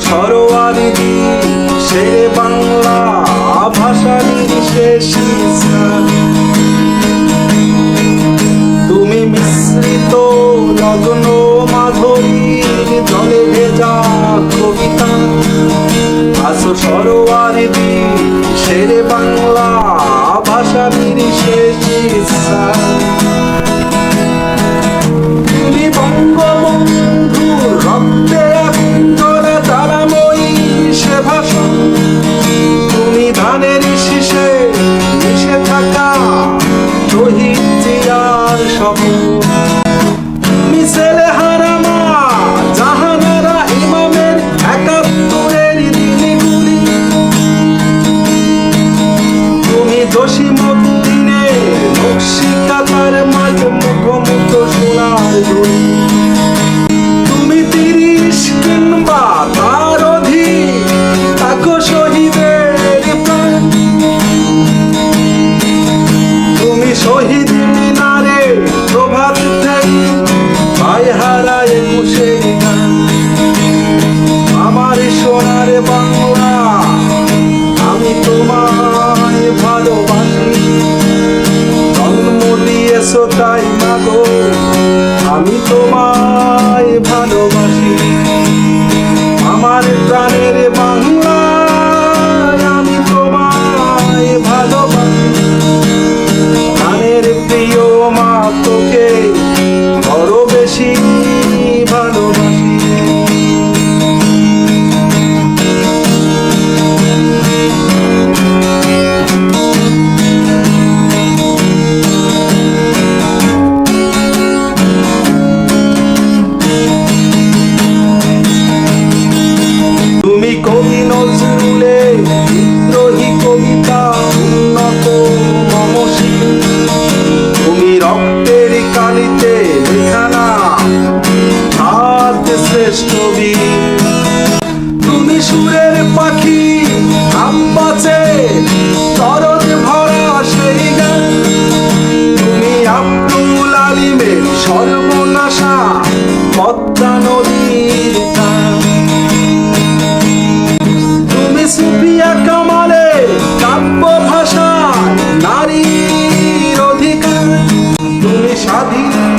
সরোয়ারি সে বাংলা ভাষা নির্শেষ তুমি মিশ্রিত নগ্ন মাধুরীর জলে ভেজা কবিতা। আসো সরোয়ারি শেরে বাংলা ভাষা নির্শেষ জসিমুদ্দিনে নকশিকাতার মাঝ মুখোমুখ সোনার দড়ি তুমি তিরিশ কিংবা তার অধিক, তাকো শহীদের প্রাণ। তুমি শহীদ মিনারে প্রভাত থেকে ভাই হারায় একুশের গান। আমার সোনার বাংলা, আমি তোমায় দিয়েছ তাই মাগো আমি তোমায় নদীর তুমি সুপিয়া কামালে কাব্য ভাষা নারীর অধিকার। তুমি স্বাধীন